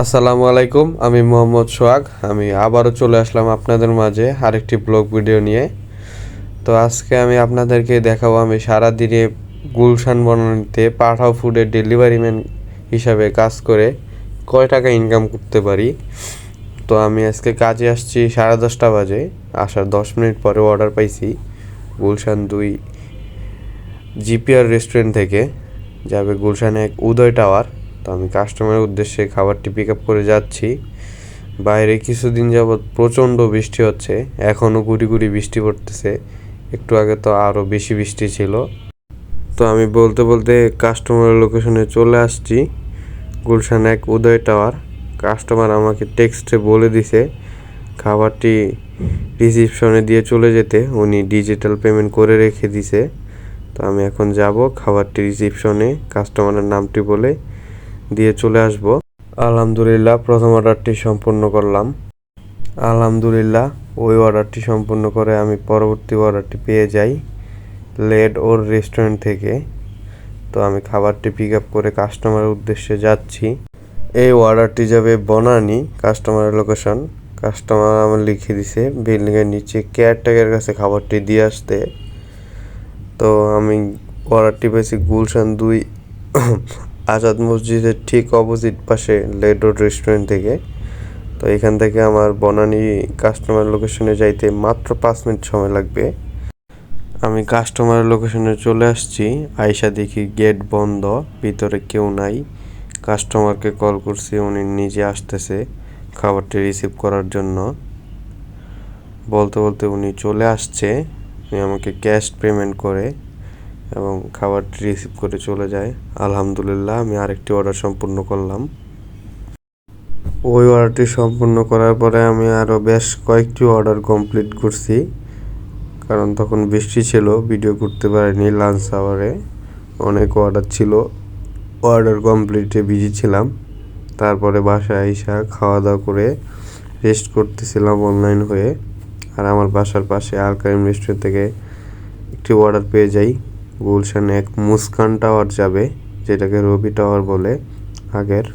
আসসালামু আলাইকুম, আমি মোহাম্মদ সোহাগ। আমি আবারও চলে আসলাম আপনাদের মাঝে আরেকটি ব্লগ ভিডিও নিয়ে। তো আজকে আমি আপনাদেরকে দেখাবো, আমি সারাদিনে গুলশান বনানীতে পাঠাও ফুডের ডেলিভারি ম্যান হিসাবে কাজ করে কয় টাকা ইনকাম করতে পারি। তো আমি আজকে কাজে আসছি সাড়ে দশটা বাজে, আসার দশ মিনিট পরে অর্ডার পাইছি গুলশান দুই জিপিআর রেস্টুরেন্ট থেকে, যাবে গুলশানে এক উদয় টাওয়ার তো আমি কাস্টমারের উদ্দেশ্যে খাবারটি পিক আপ করে যাচ্ছি। বাইরে কিছুদিন যাবৎ প্রচণ্ড বৃষ্টি হচ্ছে। এখনও গুড়ি গুড়ি বৃষ্টি পড়তেছে। একটু আগে তো আরও বেশি বৃষ্টি ছিল। তো আমি বলতে বলতে কাস্টমারের লোকেশনে চলে আসছি। গুলশান এক উদয় টাওয়ার কাস্টমার আমাকে টেক্সটে বলে দিছে খাবারটি রিসিপশনে দিয়ে চলে যেতে। উনি ডিজিটাল পেমেন্ট করে রেখে দিছে। তো আমি এখন যাব খাবারটি রিসিপশনে কাস্টমারের নামটি বলে দিয়ে চলে আসব। আলহামদুলিল্লাহ, প্রথম অর্ডারটি সম্পূর্ণ করলাম। আলহামদুলিল্লাহ, ওই অর্ডারটি সম্পূর্ণ করে আমি পরবর্তী অর্ডারটি পেয়ে যাই লেড ওর রেস্টুরেন্ট থেকে। তো আমি খাবারটি পিক আপ করে কাস্টমারের উদ্দেশ্যে যাচ্ছি। এই অর্ডারটি যাবে বনানি কাস্টমারের লোকেশন কাস্টমার আমার লিখে দিছে বিল্ডিংয়ের নিচে কেয়ারটেকের কাছে খাবারটি দিয়ে আসতে। তো আমি অর্ডারটি পেয়েছি গুলশান দুই আজাদ মসজিদের ঠিক অপোজিট পাশে লেড রোড রেস্টুরেন্ট থেকে। তো এখান থেকে আমার বনানী কাস্টমার লোকেশনে যাইতে মাত্র পাঁচ মিনিট সময় লাগবে। আমি কাস্টমারের লোকেশনে চলে আসছি। আয়সা দেখি গেট বন্ধ, ভিতরে কেউ নাই। কাস্টমারকে কল করছি, উনি নিজে আসতেছে খাবারটি রিসিভ করার জন্য। বলতে বলতে উনি চলে আসছে। উনি আমাকে ক্যাশ পেমেন্ট করে। এবং খাবারটি রিসিভ করে চলে যায়। আলহামদুলিল্লাহ, আমি আরেকটি অর্ডার সম্পূর্ণ করলাম। ওই অর্ডারটি সম্পূর্ণ করার পরে আমি আরও বেশ কয়েকটি অর্ডার কমপ্লিট করছি। কারণ তখন বৃষ্টি ছিল ভিডিও করতে পারিনি লাঞ্চ আওয়ারে অনেক অর্ডার ছিল। অর্ডার কমপ্লিটে বিজি ছিলাম। তারপরে বাসায় আইসা খাওয়া দাওয়া করে রেস্ট করতেছিলাম অনলাইন হয়ে। আর আমার বাসার পাশে আলকারিম রেস্টুরেন্ট থেকে একটি অর্ডার পেয়ে যাই। গুলশানে এক মুস্কান টাওয়ার যাবে, যেটাকে রবি টাওয়ার বলে আগের।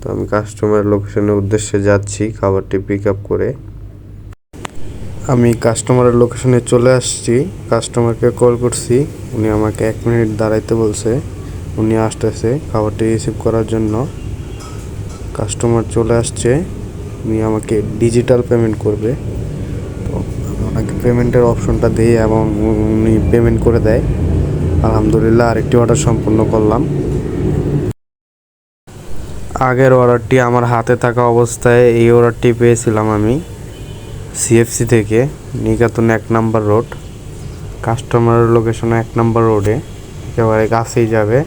তো আমি কাস্টমার লোকেশনের উদ্দেশ্যে যাচ্ছি, খাবারটি পিক আপ করে। আমি কাস্টমারের লোকেশনে চলে আসছি কাস্টমারকে কল করছি। উনি আমাকে এক মিনিট দাঁড়াইতে বলছে, উনি আসতেছে খাবারটি রিসিভ করার জন্য। কাস্টমার চলে আসছে, উনি আমাকে ডিজিটাল পেমেন্ট করবে। তো ওনাকে পেমেন্টের অপশনটা দিই এবং উনি পেমেন্ট করে দেয়। আলহামদুলিল্লাহ, আরেকটি অর্ডার সম্পূর্ণ করলাম। আগের অর্ডারটি আমার হাতে থাকা অবস্থায় এই অর্ডারটি পেয়েছিলাম আমি সিএফসি থেকে, নিকাতন এক নাম্বার রোড। কাস্টমারের লোকেশন এক নাম্বার রোডে, একেবারে কাছেই যাবে।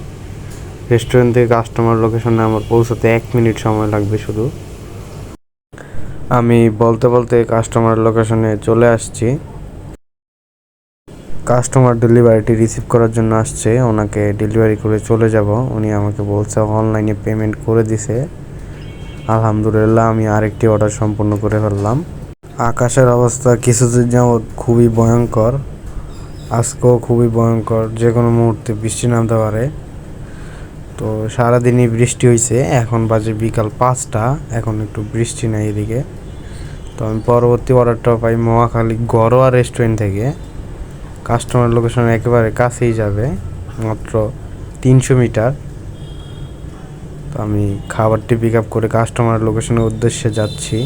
রেস্টুরেন্ট থেকে কাস্টমার লোকেশনে আমার পৌঁছাতে এক মিনিট সময় লাগবে শুধু। আমি বলতে বলতে কাস্টমার লোকেশনে চলে আসছি। কাস্টমার ডেলিভারিটি রিসিভ করার জন্য আসছে, ওনাকে ডেলিভারি করে চলে যাব। উনি আমাকে বলছে, অনলাইনে পেমেন্ট করে দিছে। আলহামদুলিল্লাহ, আমি আরেকটি অর্ডার সম্পূর্ণ করে ফেললাম। আকাশের অবস্থা কিছুদিন যাবৎ খুবই ভয়ঙ্কর। আজকেও খুবই ভয়ঙ্কর যে কোনো মুহূর্তে বৃষ্টি নামতে পারে। তো সারাদিনই বৃষ্টি হয়েছে এখন বাজে বিকাল পাঁচটা, এখন একটু বৃষ্টি নাই এদিকে। তো আমি পরবর্তী অর্ডারটা পাই মহাখালী গড়োয়া রেস্টুরেন্ট থেকে। কাস্টমার লোকেশন একেবারে কাছেই যাবে, মাত্র তিনশো মিটার। তো আমি খাবারটি পিক আপ করে কাস্টমার লোকেশনের উদ্দেশ্যে যাচ্ছি।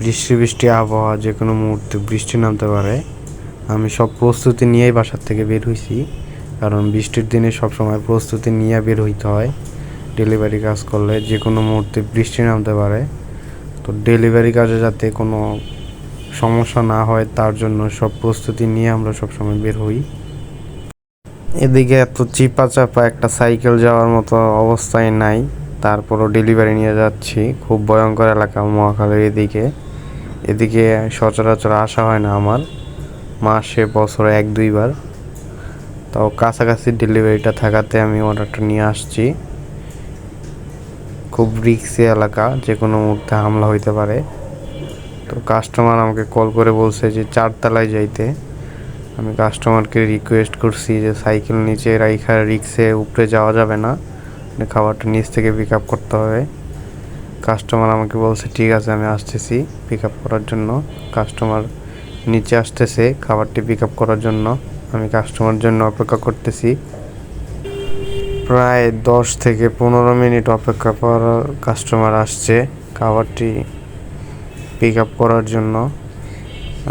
বৃষ্টি বৃষ্টি, আবহাওয়া যে কোনো মুহূর্তে বৃষ্টি নামতে পারে। আমি সব প্রস্তুতি নিয়েই বাসার থেকে বের হয়েছি কারণ বৃষ্টির দিনে সবসময় প্রস্তুতি নিয়ে বের হইতে হয়। ডেলিভারি কাজ করলে যে কোনো মুহূর্তে বৃষ্টি নামতে পারে। তো ডেলিভারি কাজে যাতে কোনো সমস্যা না হয়, তার জন্য সব প্রস্তুতি নিয়ে আমরা সবসময় বের হই। এদিকে এত চিপা চাপা একটা সাইকেল যাওয়ার মতো অবস্থায় নাই, তারপরও ডেলিভারি নিয়ে যাচ্ছি। খুব ভয়ঙ্কর এলাকা মহাখালীর এদিকে। এদিকে সচরাচর আসা হয় না আমার, মাসে, বছরে এক, দুইবার। তাও কাছাকাছি ডেলিভারিটা থাকাতে আমি অর্ডারটা নিয়ে আসছি। খুব রিক্সি এলাকা যে কোনো মুহূর্তে হামলা হইতে পারে। তো কাস্টমার আমাকে কল করে বলছে যে, চারতলায় যাইতে। আমি কাস্টমারকে রিকোয়েস্ট করছি যে, সাইকেল নিচে রাইখা, রিক্সে উপরে যাওয়া যাবে না। আপনি খাবারটা নিচ থেকে পিক আপ করতে হবে। কাস্টমার আমাকে বলছে, ঠিক আছে, আমি আসতেছি পিক আপ করার জন্য। কাস্টমার নিচে আসতেছে খাবারটি পিক আপ করার জন্য। আমি কাস্টমার জন্য অপেক্ষা করতেছি। প্রায় দশ থেকে পনেরো মিনিট অপেক্ষা করার কাস্টমার আসছে। খাবারটি পিক আপ করার জন্য।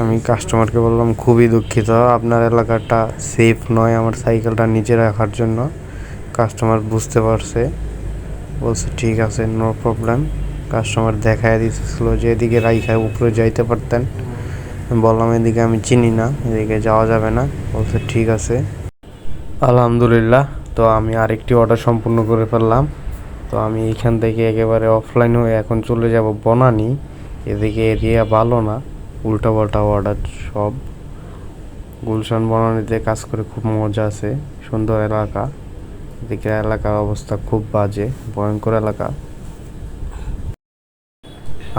আমি কাস্টমারকে বললাম, খুবই দুঃখিত, আপনার এলাকাটা সেফ নয়, আমার সাইকেলটা নিচে রাখার জন্য। কাস্টমার বুঝতে পারছে। বলছে, ঠিক আছে নো প্রবলেম কাস্টমার দেখায় দিতেছিল যে, এদিকে রাইখায় উপরে যাইতে পারতেন। বললাম, এদিকে আমি চিনি না, এদিকে যাওয়া যাবে না। বলছে, ঠিক আছে। আলহামদুলিল্লাহ, তো আমি আরেকটি অর্ডার সম্পূর্ণ করে ফেললাম। তো আমি এখান থেকে একেবারে অফলাইন হয়ে এখন চলে যাব বনানি। এদিকে এরিয়া ভালো না উল্টা পাল্টা অর্ডার সব। গুলশান বনানিতে কাজ করে খুব মজা আছে, সুন্দর এলাকা। এদিকে এলাকার অবস্থা খুব বাজে, ভয়ঙ্কর এলাকা।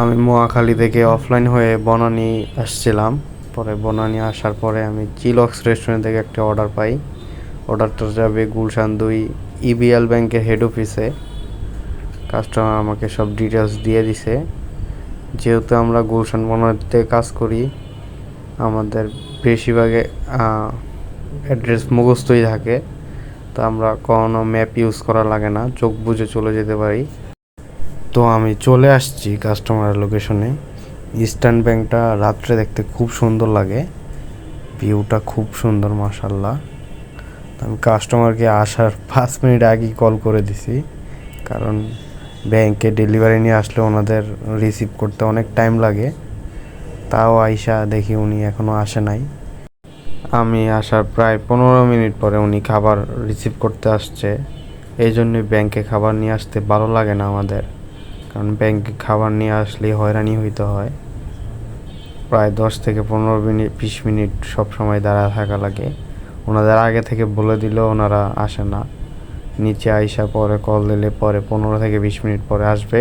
আমি মোয়াখালী থেকে অফলাইন হয়ে বনানি আসছিলাম। পরে বনানি আসার পরে আমি চিলক্স রেস্টুরেন্ট থেকে একটা অর্ডার পাই। অর্ডারটা যাবে গুলশান দুই ইবিএল ব্যাংকের হেড অফিসে কাস্টমার আমাকে সব ডিটেলস দিয়ে দিছে। যেহেতু আমরা গুলশান বনানিতে কাজ করি, আমাদের বেশিরভাগে অ্যাড্রেস মুখস্থই থাকে, তো আমরা কোনো ম্যাপ ইউজ করা লাগে না, চোখ বুঝে চলে যেতে পারি। তো আমি চলে আসছি কাস্টমারের লোকেশনে ইস্টার্ন ব্যাংকটা রাত্রে দেখতে খুব সুন্দর লাগে। ভিউটা খুব সুন্দর মাসাল্লাহ আমি কাস্টমারকে আসার পাঁচ মিনিট আগেই কল করে দিছি, কারণ ব্যাংকে ডেলিভারি নিয়ে আসলে ওনাদের রিসিভ করতে অনেক টাইম লাগে। তাও আইসা দেখি উনি এখনও আসে নাই। আমি আসার প্রায় পনেরো মিনিট পরে উনি খাবার রিসিভ করতে আসছে। এই জন্যই ব্যাংকে খাবার নিয়ে আসতে ভালো লাগে না আমাদের। কারণ ব্যাংকে খাবার নিয়ে আসলে হয়রানি হইতে হয়। প্রায় দশ থেকে পনেরো মিনিট, বিশ মিনিট সব সময় দাঁড়া থাকা লাগে। ওনাদের আগে থেকে বলে দিলেও ওনারা আসে না। নিচে আইসা পরে কল দিলে পরে পনেরো থেকে বিশ মিনিট পরে আসবে,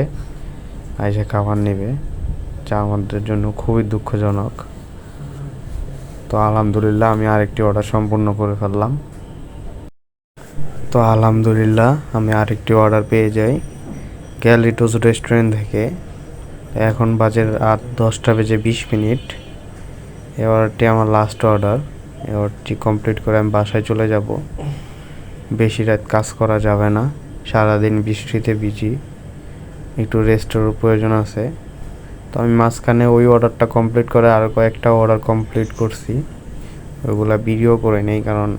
আইসা খাবার নেবে, যা আমাদের জন্য খুবই দুঃখজনক। তো আলহামদুলিল্লাহ আমি আরেকটি অর্ডার সম্পূর্ণ করে ফেললাম। তো আলহামদুলিল্লাহ আমি আরেকটি অর্ডার পেয়ে যাই গ্যালিটোস রেস্টুরেন্ট থেকে। এখন বাজে রাত দশটা বেজে বিশ মিনিট। অর্ডারটি আমার লাস্ট অর্ডার অর্ডারটি কমপ্লিট করে আমি বাসায় চলে যাব। বেশি রাত কাজ করা যাবে না। সারাদিন বৃষ্টিতে ভিজি একটু রেস্টেরও প্রয়োজন আছে। তো আমি মাঝখানে ওই অর্ডারটা কমপ্লিট করে আরও কয়েকটা অর্ডার কমপ্লিট করছি। ওইগুলা ভিডিও করে নেই কারণ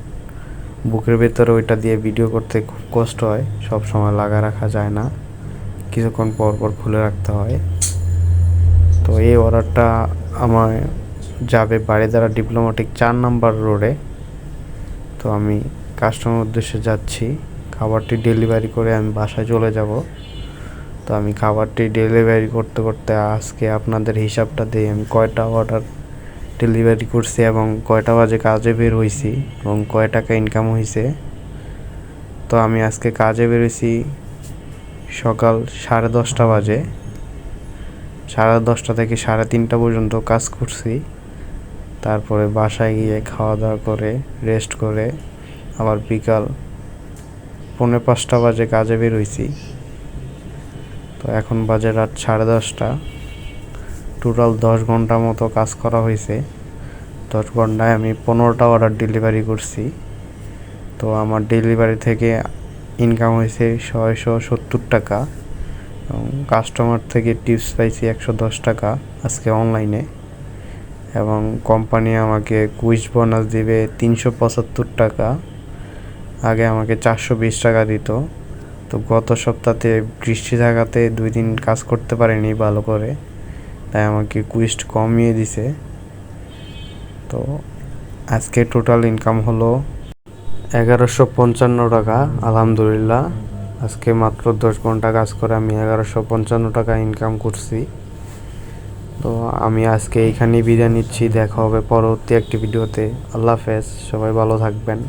বুকের ভেতরে ওইটা দিয়ে ভিডিও করতে খুব কষ্ট হয়। সব সময় লাগা রাখা যায় না। কিছুক্ষণ পর পর খুলে রাখতে হয়। তো এই অর্ডারটা আমার যাবে বাড়িদারা ডিপ্লোম্যাটিক চার নাম্বার রোডে তো আমি কাস্টমার উদ্দেশ্যে যাচ্ছি। খাবারটি ডেলিভারি করে আমি বাসায় চলে যাব। তো আমি খাবারটি ডেলিভারি করতে করতে আজকে আপনাদের হিসাবটা দিয়ে আমি কয়টা অর্ডার ডেলিভারি করছি এবং কয়টা বাজে কাজে বের হয়েছি এবং কয় টাকা ইনকাম হয়েছে তো আমি আজকে কাজে বেরোইছি সকাল সাড়ে দশটা বাজে। সাড়ে দশটা থেকে সাড়ে তিনটা পর্যন্ত কাজ করছি। তারপরে বাসায় গিয়ে খাওয়া দাওয়া করে রেস্ট করে আবার বিকাল পৌনে পাঁচটা বাজে কাজে বেরোইছি। তো এখন বাজে রাত সাড়ে দশটা। টোটাল দশ ঘণ্টা মতো কাজ করা হয়েছে দশ ঘন্টায় আমি পনেরোটা অর্ডার ডেলিভারি করছি। তো আমার ডেলিভারি থেকে ইনকাম হয়েছে ছয়শো সত্তর টাকা এবং কাস্টমার থেকে টিপস পাইছি একশো দশ টাকা আজকে অনলাইনে এবং কোম্পানি আমাকে কুইজ বোনাস দিবে তিনশো পঁচাত্তর টাকা। আগে আমাকে চারশো বিশ টাকা দিত। তো গত সপ্তাহে বৃষ্টি থাকাতে দুই দিন কাজ করতে পারিনি ভালো করে। তাই আমাকে কুইস্ট কমিয়ে দিছে। তো আজকে টোটাল ইনকাম হলো এগারোশো পঞ্চান্ন টাকা, আলহামদুলিল্লাহ। আজকে মাত্র দশ ঘণ্টা কাজ করে আমি এগারোশো পঞ্চান্ন টাকা ইনকাম করছি। তো আমি আজকে এইখানেই বিদায় নিচ্ছি। দেখা হবে পরবর্তী একটি ভিডিওতে। আল্লাহ হাফেজ। সবাই ভালো থাকবেন।